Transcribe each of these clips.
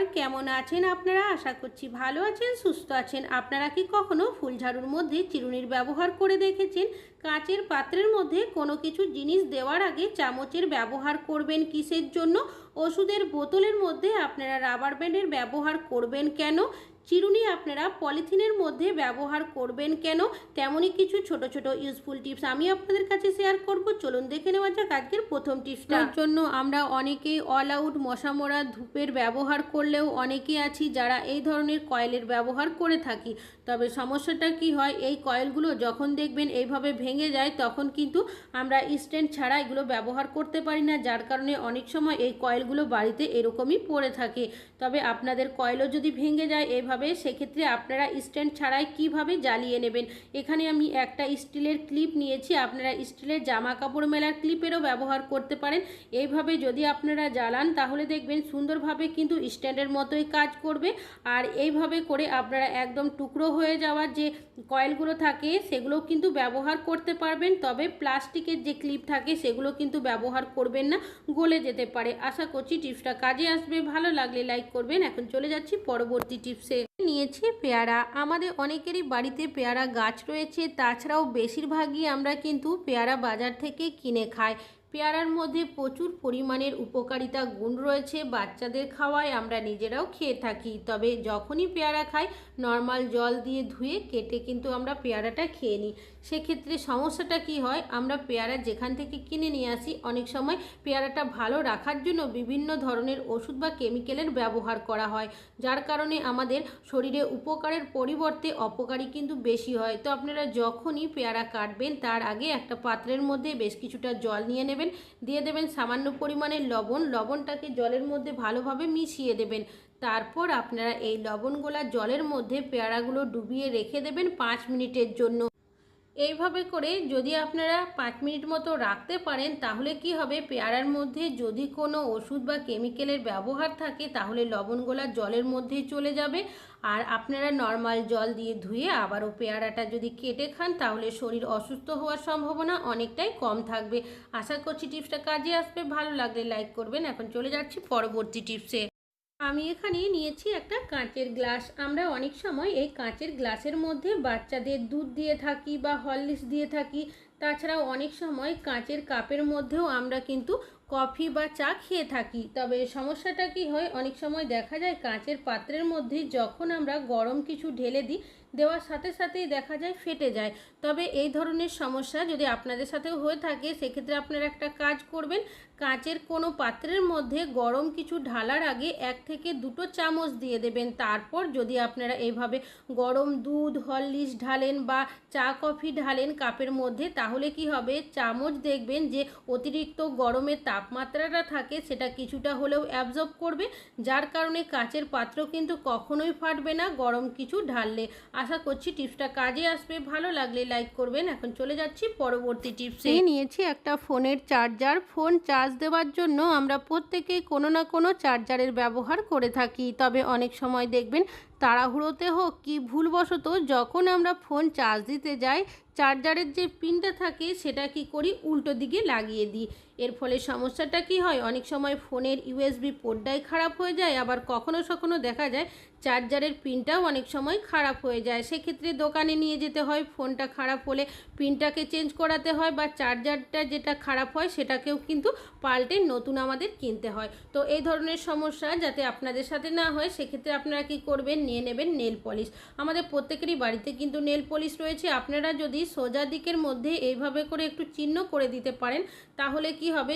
নমস্কার কেমন আছেন আপনারা? আশা করছি ভালো আছেন, সুস্থ আছেন। আপনারা কি কখনো ফুলঝাড়ুর মধ্যে চিরুনির ব্যবহার করে দেখেছেন? কাঁচের পাত্রের মধ্যে কোনো কিছু জিনিস দেওয়ার আগে চামচের ব্যবহার করবেন কিসের জন্য? ওষুধের বোতলের মধ্যে আপনারা রাবার ব্যান্ডের ব্যবহার করবেন কেন? চিরুনি, আপনারা পলিথিনের মধ্যে ব্যবহার করবেন কেন? তেমনই কিছু ছোট ছোট ইউজফুল টিপস আমি আপনাদের কাছে শেয়ার করব। চলুন দেখে নেওয়া যাক আজকের প্রথম টিপসটার জন্য আমরা অনেকেই অল আউট মশা মরা ধূপের ব্যবহার করলেও অনেকেই আছি যারা এই ধরনের কয়েলের ব্যবহার করে থাকি। তবে সমস্যাটা কি হয়? এই কয়েলগুলো যখন দেখবেন এইভাবে ভেঙে যায়, তখন কিন্তু আমরা স্ট্যান্ড ছাড়া এগুলো ব্যবহার করতে পারি না, যার কারণে অনেক সময় এই কয়েলগুলো বাড়িতে এরকমই পড়ে থাকে। তবে আপনাদের কয়েলও যদি ভেঙে যায় এইভাবে সেক্ষেত্রে আপনারা স্ট্যান্ড ছাড়াই কীভাবে জ্বালিয়ে নেবেন? এখানে আমি একটা স্টিলের ক্লিপ নিয়েছি, আপনারা স্টিলের জামা কাপড় মেলার ক্লিপেরও ব্যবহার করতে পারেন। এইভাবে যদি আপনারা জ্বালান, তাহলে দেখবেন সুন্দরভাবে কিন্তু স্ট্যান্ডের মতোই কাজ করবে। আর এইভাবে করে আপনারা একদম টুকরো হয়ে যাওয়ার যে কয়েলগুলো থাকে সেগুলো কিন্তু ব্যবহার করতে পারবেন। তবে প্লাস্টিকের যে ক্লিপ থাকে, সেগুলো কিন্তু ব্যবহার করবেন না, গলে যেতে পারে। আশা করছি টিপসটা কাজে আসবে। ভালো লাগলে লাইক করবেন। এখন চলে যাচ্ছি পরবর্তী টিপসে। নিয়েছি পেয়ারা। আমাদের অনেকেরই বাড়িতে পেয়ারা গাছ রয়েছে, তাছাড়াও বেশিরভাগই আমরা কিন্তু পেয়ারা বাজার থেকে কিনে খাই। পেয়ারার মধ্যে প্রচুর পরিমাণের উপকারিতা গুণ রয়েছে। বাচ্চাদের খাওয়ায় আমরা নিজেরাও খেয়ে থাকি। তবে যখনই পেয়ারা খাই, নর্মাল জল দিয়ে ধুয়ে কেটে কিন্তু আমরা পেয়ারাটা খেয়ে নিই। সেক্ষেত্রে সমস্যাটা কি হয়? আমরা পেয়ারা যেখান থেকে কিনে নিয়ে আসি, অনেক সময় পেয়ারাটা ভালো রাখার জন্য বিভিন্ন ধরনের ওষুধ বা কেমিক্যালের ব্যবহার করা হয়। যার কারণে আমাদের শরীরে উপকারের পরিবর্তে অপকারী কিন্তু বেশি হয়। তো আপনারা যখনই পেয়ারা কাটবেন, তার আগে একটা পাত্রের মধ্যে বেশ কিছুটা জল নিয়ে নেবেন। দিয়ে দেবেন সামান্য পরিমাণে লবণ। লবণটাকে জলের মধ্যে ভালোভাবে মিশিয়ে দেবেন। তারপর আপনারা এই লবণগোলা জলের মধ্যে পেয়ারাগুলো ডুবিয়ে রেখে দেবেন পাঁচ মিনিটের জন্য। এইভাবে করে যদি আপনারা পাঁচ মিনিট মতো রাখতে পারেন, তাহলে কি হবে? পেয়ারার মধ্যে যদি কোনো ওষুধ বা কেমিক্যালের ব্যবহার থাকে, তাহলে লবণগোলা জলের মধ্যেই চলে যাবে। আর আপনারা নর্মাল জল দিয়ে ধুয়ে আবারও পেয়ারাটা যদি কেটে খান, তাহলে শরীর অসুস্থ হওয়ার সম্ভাবনা অনেকটাই কম থাকবে। আশা করছি টিপসটা কাজে আসবে। ভালো লাগলে লাইক করবেন। এখন চলে যাচ্ছি পরবর্তী টিপসে। আমি এখানে নিয়েছি একটা কাঁচের গ্লাস। আমরা অনেক সময় এই কাঁচের গ্লাসের মধ্যে বাচ্চাদের দুধ দিয়ে থাকি বা হরলিক্স দিয়ে থাকি। তাছাড়াও অনেক সময় কাঁচের কাপের মধ্যেও আমরা কিন্তু কফি বা চা খেয়ে থাকি। তবে সমস্যাটা কি হয়? অনেক সময় দেখা যায় কাঁচের পাত্রের মধ্যে যখন আমরা গরম কিছু ঢেলে দিই দেওয়ার সাথে সাথেই দেখা যায় ফেটে যায়। তবে এই ধরনের সমস্যা যদি আপনাদের সাথেও হয়ে থাকে, সেক্ষেত্রে আপনারা একটা কাজ করবেন। কাঁচের কোনো পাত্রের মধ্যে গরম কিছু ঢালার আগে এক থেকে দুটো চামচ দিয়ে দেবেন। তারপর যদি আপনারা এইভাবে গরম দুধ, হরলিক্স ঢালেন বা চা, কফি ঢালেন কাপের মধ্যে, তাহলে কি হবে? চামচ দেখবেন যে অতিরিক্ত গরমের তাপমাত্রাটা থাকে, সেটা কিছুটা হলেও অ্যাবজর্ব করবে। যার কারণে কাঁচের পাত্র কিন্তু কখনোই ফাটবে না গরম কিছু ঢাললে। আশা করছি টিপসটা কাজে আসবে। ভালো লাগলে লাইক করবেন। এখন চলে যাচ্ছি পরবর্তী টিপসে। নিয়েছি একটা ফোনের চার্জার ফোন চার্জ দেওয়ার জন্য আমরা প্রত্যেকেই কোনো না কোনো চার্জারের ব্যবহার করে থাকি। তবে অনেক সময় দেখবেন তাড়াহুড়োতে হোক কি ভুলবশত যখন আমরা ফোন চার্জ দিতে যাই চার্জারের যে পিনটা থাকে সেটা কি করি উল্টো দিকে লাগিয়ে দিই। এর ফলে সমস্যাটা কি হয়? অনেক সময় ফোনের ইউএসবি পোর্টটাই খারাপ হয়ে যায়, আবার কখনো সখনো দেখা যায় চার্জারের পিনটাও অনেক সময় খারাপ হয়ে যায়। সেক্ষেত্রে দোকানে নিয়ে যেতে হয়, ফোনটা খারাপ হলে পিনটাকে চেঞ্জ করাতে হয় বা চার্জারটা যেটা খারাপ হয় সেটাকেও কিন্তু পাল্টে নতুন আমাদের কিনতে হয়। তো এই ধরনের সমস্যা যাতে আপনাদের সাথে না হয়, সেক্ষেত্রে আপনারা কি করবেন? নিয়ে নেবেন নেল পলিশ। আমাদের প্রত্যেকেরই বাড়িতে কিন্তু নেল পলিশ রয়েছে। আপনারা যদি সোজা দিকের মধ্যে এইভাবে করে একটু চিহ্ন করে দিতে পারেন, তাহলে কি হবে?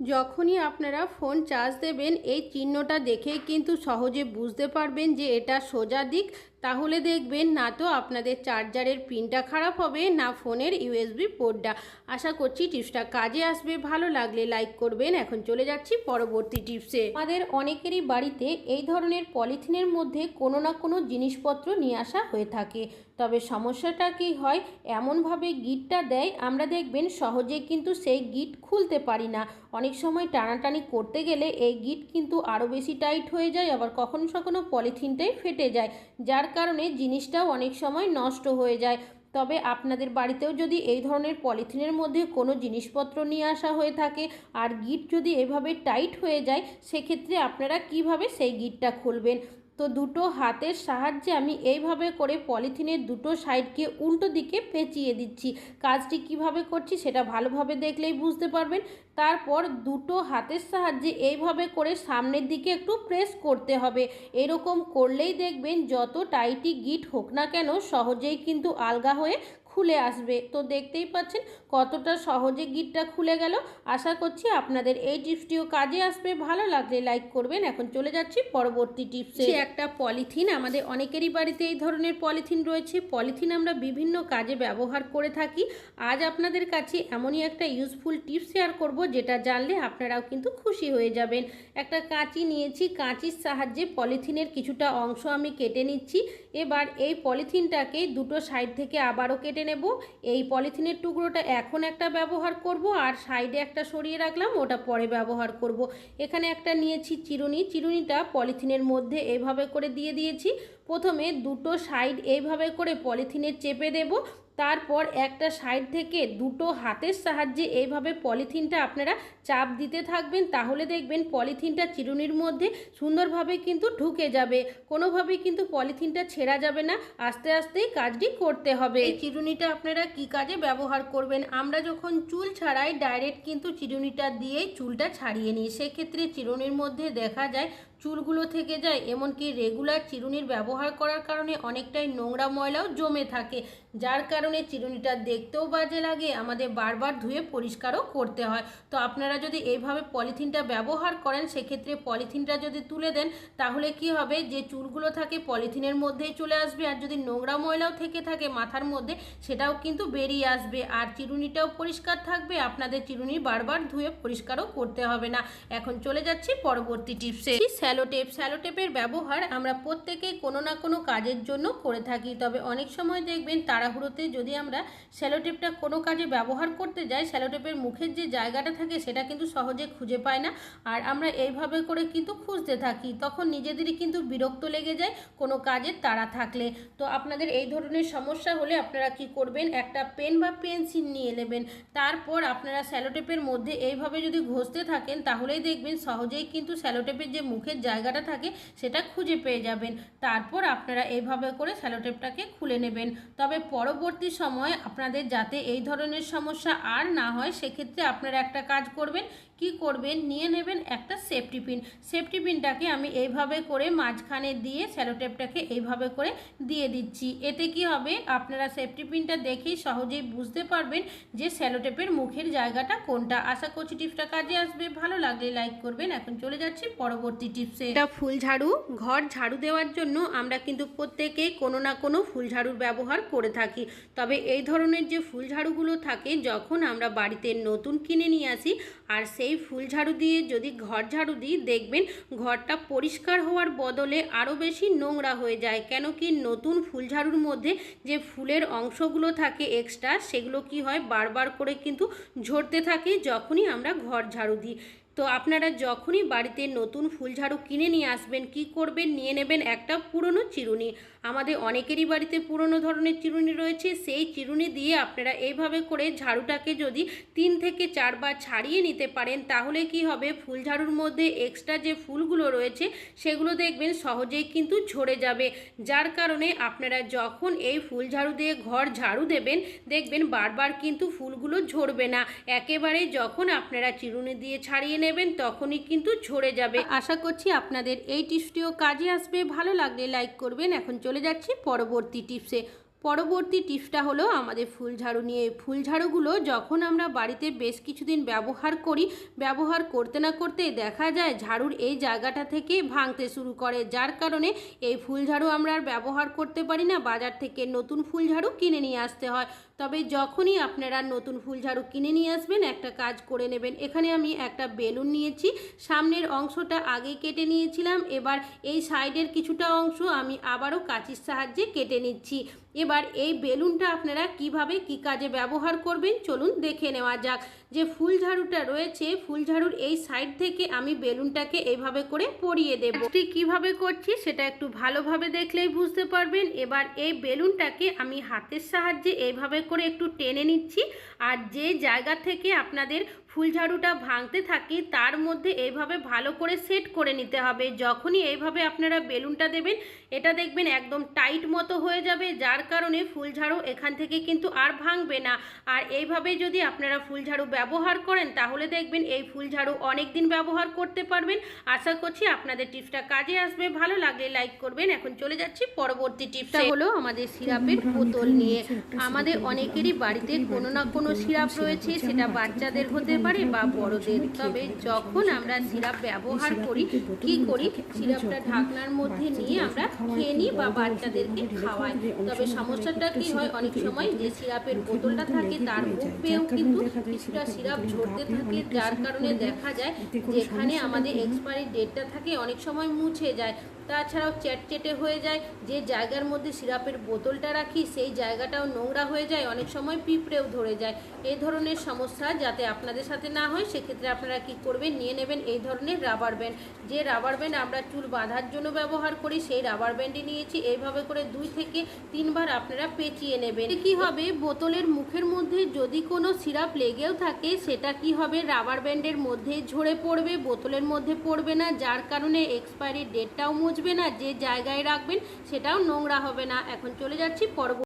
যখনই আপনারা ফোন চার্জ দেবেন, এই চিহ্নটা দেখেই কিন্তু সহজে বুঝতে পারবেন যে এটা সোজা দিক তাহলে দেখবেন না তো আপনাদের চার্জারের পিনটা খারাপ হবে, না ফোনের ইউএসবি পোর্টটা। আশা করছি টিপসটা কাজে আসবে, ভালো লাগলে লাইক করবেন। এখন চলে যাচ্ছি পরবর্তী টিপসে। আমাদের অনেকেরই বাড়িতে এই ধরনের পলিথিনের মধ্যে কোনো না কোনো জিনিসপত্র নিয়ে আসা হয়ে থাকে। তবে সমস্যাটা কি হয়, এমনভাবে গিটটা দেয়, আমরা দেখবেন সহজে কিন্তু সেই গিট খুলতে পারি না। অনেক সময় টানাটানি করতে গেলে এই গিট কিন্তু আরও বেশি টাইট হয়ে যায়, আবার কখনো কখনো পলিথিনটাই ফেটে যায়, যার কারণে জিনিসটাও অনেক সময় নষ্ট হয়ে যায়। তবে আপনাদের বাড়িতেও যদি এই ধরনের পলিথিনের মধ্যে কোনো জিনিসপত্র নিয়ে আসা হয়ে থাকে আর গিট যদি এভাবে টাইট হয়ে যায়, সেক্ষেত্রে আপনারা কীভাবে সেই গিটটা খুলবেন? তো দুটো হাতের সাহায্যে আমি এইভাবে করে পলিথিনের দুটো সাইডকে উল্টো দিকে পেঁচিয়ে দিচ্ছি। কাজটি কীভাবে করছি সেটা ভালোভাবে দেখলেই বুঝতে পারবেন। তারপর দুটো হাতের সাহায্যে এইভাবে করে সামনের দিকে একটু প্রেস করতে হবে। এরকম করলেই দেখবেন যত টাইটি গিট হোক না কেন সহজেই কিন্তু আলগা হয়ে খুলে আসবে। তো দেখতেই পাচ্ছেন কতটা সহজে গিটটা খুলে গেল। আশা করছি আপনাদের এই টিপসটিও কাজে আসবে। ভালো লাগলে লাইক করবেন। এখন চলে যাচ্ছি পরবর্তী টিপসে। একটা পলিথিন, আমাদের অনেকেরই বাড়িতে এই ধরনের পলিথিন রয়েছে। পলিথিন আমরা বিভিন্ন কাজে ব্যবহার করে থাকি। আজ আপনাদের কাছে এমনই একটা ইউজফুল টিপস শেয়ার করব, যেটা জানলে আপনারাও কিন্তু খুশি হয়ে যাবেন। একটা কাঁচি নিয়েছি। কাঁচির সাহায্যে পলিথিনের কিছুটা অংশ আমি কেটে নিচ্ছি। এবার এই পলিথিনটাকে দুটো সাইড থেকে আবারও কেটে নেব। এই পলিথিনের টুকরোটা এখন একটা ব্যবহার করব আর সাইডে একটা সরিয়ে রাখলাম, ওটা পরে ব্যবহার করব। এখানে একটা নিয়েছি চিরুনি। চিরুনিটা পলিথিনের মধ্যে এভাবে করে দিয়ে দিয়েছি। প্রথমে দুটো সাইড এইভাবে করে পলিথিনে চেপে দেব, তারপর একটা সাইড থেকে দুটো হাতের সাহায্যে এইভাবে পলিথিনটা আপনারা চাপ দিতে থাকবেন, তাহলে দেখবেন পলিথিনটা চিরুনির মধ্যে সুন্দরভাবে কিন্তু ঢুকে যাবে, কোনোভাবেই কিন্তু পলিথিনটা ছেঁড়া যাবে না, আস্তে আস্তেই কাজটি করতে হবে। এই চিরুনিটা আপনারা কি কাজে ব্যবহার করবেন? আমরা যখন চুল ছাড়াই, ডাইরেক্ট কিন্তু চিরুনিটা দিয়েই চুলটা ছাড়িয়ে নিই, সেক্ষেত্রে চিরুনির মধ্যে দেখা যায় চুলগুলো থেকে যায় এমনকি রেগুলার চিরুনির ব্যবহার করার কারণে অনেকটাই নোংরা ময়লাও জমে থাকে। যার কারণে চিরুনিটা দেখতেও বাজে লাগে, আমাদের বারবার ধুয়ে পরিষ্কারও করতে হয়। তো আপনারা যদি এইভাবে পলিথিনটা ব্যবহার করেন, সেক্ষেত্রে পলিথিনটা যদি তুলে দেন, তাহলে কি হবে? যে চুলগুলো থাকে পলিথিনের মধ্যেই চলে আসবে, আর যদি নোংরা ময়লাও থেকে থাকে মাথার মধ্যে, সেটাও কিন্তু বেরিয়ে আসবে। আর চিরুনিটাও পরিষ্কার থাকবে, আপনাদের চিরুনি বারবার ধুয়ে পরিষ্কারও করতে হবে না। এখন চলে যাচ্ছি পরবর্তী টিপসে। স্যালোটেপ। স্যালোটেপের ব্যবহার আমরা প্রত্যেকেই কোনো না কোনো কাজের জন্য করে থাকি, তবে অনেক সময় দেখবেন তাড়াহুড়োতে যদি আমরা স্যালোটেপটা কোনো কাজে ব্যবহার করতে যাই স্যালোটেপের মুখের যে জায়গাটা থাকে সেটা কিন্তু সহজে খুঁজে পায় না। আর আমরা এইভাবে করে কিন্তু খুঁজতে থাকি। তখন নিজেদেরই কিন্তু বিরক্ত লেগে যায় কোনো কাজের তাড়া থাকলে। তো আপনাদের এই ধরনের সমস্যা হলে আপনারা কি করবেন? একটা পেন বা পেন্সিল নিয়ে নেবেন। তারপর আপনারা স্যালোটেপের মধ্যে এইভাবে যদি ঘষতে থাকেন, তাহলেই দেখবেন সহজেই কিন্তু স্যালোটেপের যে মুখের জায়গাটা থাকে সেটা খুঁজে পেয়ে যাবেন। তারপর আপনারা এইভাবে করে স্যালোটেপটাকে খুলে নেবেন। তবে পরবর্তী সময় আপনাদের যাতে এই ধরনের সমস্যা আর না হয়, সেক্ষেত্রে আপনারা একটা কাজ করবেন। কি করবেন? নিয়ে নেবেন একটা সেফটি পিন সেফটি পিনটাকে আমি এইভাবে করে মাঝখানে দিয়ে স্যালোটেপটাকে এইভাবে করে দিয়ে দিচ্ছি। এতে কি হবে? আপনারা সেফটি পিনটা দেখেই সহজেই বুঝতে পারবেন যে স্যালোটেপের মুখের জায়গাটা কোনটা। আশা করছি টিপসটা কাজে আসবে। ভালো লাগলে লাইক করবেন। এখন চলে যাচ্ছি পরবর্তী টিপসে এটা ফুল ঝাড়ু। ঘর ঝাড়ু দেওয়ার জন্য আমরা কিন্তু প্রত্যেকে কোনো না কোনো ফুল ঝাড়ুর ব্যবহার করে থাকি। তবে এই ধরনের যে ফুল ঝাড়ুগুলো থাকে, যখন আমরা বাড়িতে নতুন কিনে নিয়ে আসি, আর সেই ফুল ঝাড়ু দিয়ে যদি ঘর ঝাড়ু দিই, দেখবেন ঘরটা পরিষ্কার হওয়ার বদলে আরও বেশি নোংরা হয়ে যায়। কেন কি নতুন ফুল ঝাড়ুর মধ্যে যে ফুলের অংশগুলো থাকে এক্সট্রা সেগুলো কি হয়? বারবার করে কিন্তু ঝরতে থাকে যখনই আমরা ঘর ঝাড়ু দিই। তো আপনারা যখনই বাড়িতে নতুন ফুলঝাড়ু কিনে নিয়ে আসবেন, কি করবেন, নিয়ে নেবেন একটা পুরনো চিরুনি। আমাদের অনেকেরই বাড়িতে পুরনো ধরনের চিরুনি রয়েছে, সেই চিরুনি দিয়ে আপনারা এইভাবে করে ঝাড়ুটাকে যদি তিন থেকে চারবার ছাড়িয়ে নিতে পারেন, তাহলে কি হবে? ফুলঝাড়ুর মধ্যে এক্সট্রা যে ফুলগুলো রয়েছে, সেগুলো দেখবেন সহজেই কিন্তু ঝরে যাবে। যার কারণে আপনারা যখন এই ফুল ঝাড়ু দিয়ে ঘর ঝাড়ু দেবেন, দেখবেন বারবার কিন্তু ফুলগুলো ঝরবে না। একেবারে যখন আপনারা চিরুনি দিয়ে ছাড়িয়ে তখনই কিন্তু ঝরে যাবে। আশা করছি আপনাদের এই টিপসটিও কাজে আসবে। ভালো লাগলে লাইক করবেন। এখন চলে যাচ্ছি পরবর্তী টিপসে। পরবর্তী টিপসটা হলো আমাদের ফুল ঝাড়ু নিয়ে। ফুল ঝাড়ুগুলো যখন আমরা বাড়িতে বেশ কিছুদিন ব্যবহার করি, ব্যবহার করতে না করতে দেখা যায় ঝাড়ুর এই জায়গাটা থেকে ভাঙতে শুরু করে। যার কারণে এই ফুল ঝাড়ু আমরা আর ব্যবহার করতে পারি না। বাজার থেকে নতুন ফুল ঝাড়ু কিনে নিয়ে আসতে হয়। তবে যখনই আপনারা নতুন ফুল ঝাড়ু কিনে নিয়ে আসবেন, একটা কাজ করে নেবেন। এখানে আমি একটা বেলুন নিয়েছি। সামনের অংশটা আগে কেটে নিয়েছিলাম। এবার এই সাইডের কিছুটা অংশ আমি আবারও কাঁচির সাহায্যে কেটে নিচ্ছি। এবার এই বেলুনটা আপনারা কীভাবে, কি কাজে ব্যবহার করবেন, চলুন দেখে নেওয়া যাক। যে ফুল ঝাড়ুটা রয়েছে, ফুল ঝাড়ুর এই সাইড থেকে আমি বেলুনটাকে এইভাবে করে পরিয়ে দেব। ঠিক কীভাবে করছি, সেটা একটু ভালোভাবে দেখলেই বুঝতে পারবেন। এবার এই বেলুনটাকে আমি হাতের সাহায্যে এইভাবে করে একটু টেনে নিচ্ছি। আর যে জায়গা থেকে আপনাদের ফুল ঝাড়ুটা ভাঙতে থাকি তার মধ্যে এইভাবে ভালো করে সেট করে নিতে হবে যখনই এইভাবে আপনারা বেলুনটা দেবেন এটা দেখবেন একদম টাইট মতো হয়ে যাবে যার কারণে ফুলঝাড়ু এখান থেকে কিন্তু আর ভাঙবে না আর এইভাবে যদি আপনারা ফুলঝাড়ু ব্যবহার করেন তাহলে দেখবেন এই ফুলঝাড়ু অনেক দিন ব্যবহার করতে পারবেন আশা করছি আপনাদের টিপসটা কাজে আসবে ভালো লাগলে লাইক করবেন এখন চলে যাচ্ছি পরবর্তী টিপসটা হলো আমাদের সিরাপের বোতল নিয়ে আমাদের অনেকেরই বাড়িতে কোনো না কোনো সিরাপ রয়েছে সেটা বাচ্চাদের হতে পারে বা বড়দের। তবে যখন আমরা সিরাপ ব্যবহার করি, কি করি? সিরাপটা ঢাকনার মধ্যে নিয়ে আমরা খেয়ে নিই বা বাচ্চাদেরকে খাওয়াই। তবে সমস্যাটা কি হয়? অনেক সময় যে সিরাপের বোতলটা থাকে, তার মুখ পেয়েও কিন্তু কিছুটা সিরাপ ঝরতে থাকে, যার কারণে দেখা যায় যেখানে আমাদের এক্সপায়ারি ডেটটা থাকে, অনেক সময় মুছে যায়। তাছাড়াও চ্যাটচেটে হয়ে যায়, যে জায়গার মধ্যে সিরাপের বোতলটা রাখি, সেই জায়গাটাও নোংরা হয়ে যায়, অনেক সময় পিঁপড়েও ধরে যায়। এই ধরনের সমস্যা যাতে আপনাদের সাথে না হয়, সেক্ষেত্রে আপনারা কি করবেন, নিয়ে নেবেন এই ধরনের রাবার ব্যান্ড যে রাবার ব্যান্ড আমরা চুল বাঁধার জন্য ব্যবহার করি, সেই রাবার ব্যান্ডই নিয়েছি। এইভাবে করে দুই থেকে তিনবার আপনারা পেঁচিয়ে নেবেন। কি হবে? বোতলের মুখের মধ্যে যদি কোনো সিরাপ লেগেও থাকে, সেটা কি হবে? রাবার ব্যান্ডের মধ্যে ঝরে পড়বে, বোতলের মধ্যে পড়বে না, যার কারণে এক্সপায়ারি ডেটটাও মুছবে না যে জায়গায় রাখবেন সেটাও নোংরা হবে না। এখন চলে যাচ্ছি পরবর্তী